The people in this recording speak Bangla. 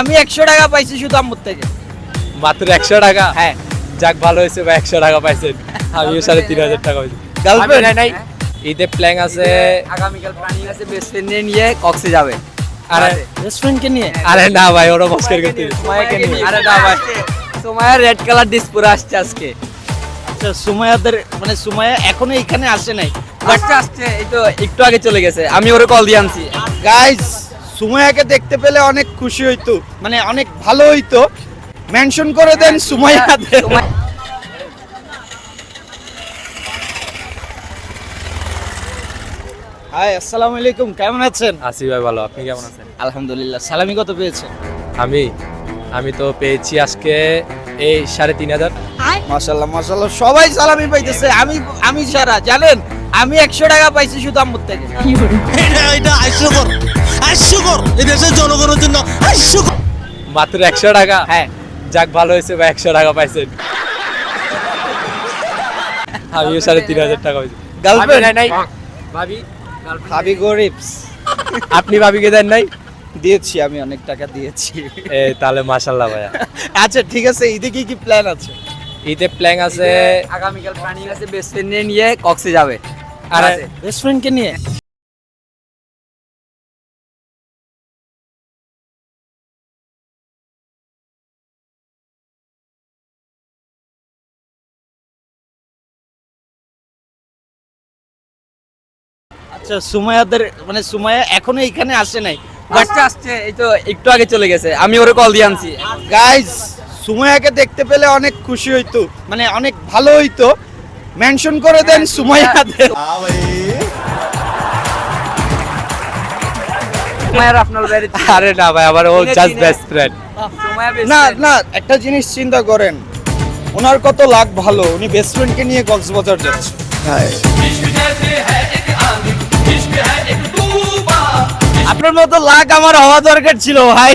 আমি একশো টাকা পাইছি শুধু আম্মুর থেকে। মাত্র একশো টাকা? হ্যাঁ। যাক ভালো হয়েছে বা একশো টাকা পাইছেন। আমিও সাড়ে তিন হাজার টাকা পাইছি। গার্লফ্রেন্ড আমি নাই ঈদে প্ল্যান আছে। আগামীকাল প্ল্যানিং আছে বেস্ট ফ্রেন্ড নিয়ে কক্সে যাবে। আরে রেস্টুরেন্টকে নিয়ে? আরে না ভাই ওরা মস্কার করতে নিয়ে আরে না ভাই। সুমাইয়া রেড কালার ডিস পরে আসছে আজকে। আচ্ছা সুমাইয়াদের মানে সুমাইয়া এখনও এখানে আসে নাই। আসছে আসছে এই তো একটু আগে চলে গেছে। আমি ওরে কল দিয়ে আনছি। গাইস সুমাইয়াকে দেখতে পেলে অনেক খুশি হইতো মানে অনেক ভালো হইতো। মেনশন করে দেন সুমাইয়াদের হাই আসসালামু আলাইকুম কেমন আছেন? আসি ভাই ভালো আপনি কেমন আছেন? আলহামদুলিল্লাহ সালামি কত পেয়েছেন? আমি আমি তো পেয়েছি আজকে এই সাড়ে তিন হাজার। মাশাল্লাহ মাশাল্লাহ সবাই সালামি পাইতেছে। আমি আমি সারা জানেন আমি একশো টাকা পাইছি শুধু আম্মুর থেকে। এটা এটা হাস্যকর হাস্যকর। এই দেশের জনগণের জন্য হাস্যকর। মাত্র একশো টাকা? হ্যাঁ। যাক ভালো হয়েছে বা একশো টাকা পাইছেন। আমিও সাড়ে তিন হাজার টাকা পাইছি। গার্লফ্রেন্ড নাই ভাবি? ভাবি গরিবস। আপনি ভাবিকে দেন নাই? দিয়েছি আমি অনেক টাকা দিয়েছি। এ তাহলে মাশাল্লাহ ভাইয়া। আচ্ছা ঠিক আছে ঈদে কি কি প্ল্যান আছে? ঈদে প্ল্যান আছে আগামীকাল প্ল্যানিং আছে বেস্ট ফ্রেন্ড নিয়ে কক্সে যাবে। আরে রেস্টুরেন্টকে নিয়ে? আচ্ছা সুমাইয়াদের মানে সুমাইয়া এখনও এখানে আসে নাই। আসছে আসছে এই তো একটু আগে চলে গেছে। আমি ওরে কল দিয়ে আনছি। গাইস সুমাইয়াকে দেখতে পেলে অনেক খুশি হইতো মানে অনেক ভালো হইতো। মেনশন করে দেন আপনার বাড়িতে। আরে না ভাই আমার ও জাস্ট বেস্ট ফ্রেন্ড না না একটা জিনিস চিন্তা করেন। ওনার কত লাখ ভালো উনি বেস্ট ফ্রেন্ডকে নিয়ে কক্সবাজার যাচ্ছে। আপনার মতো লাখ আমার হওয়া দরকার ছিল ভাই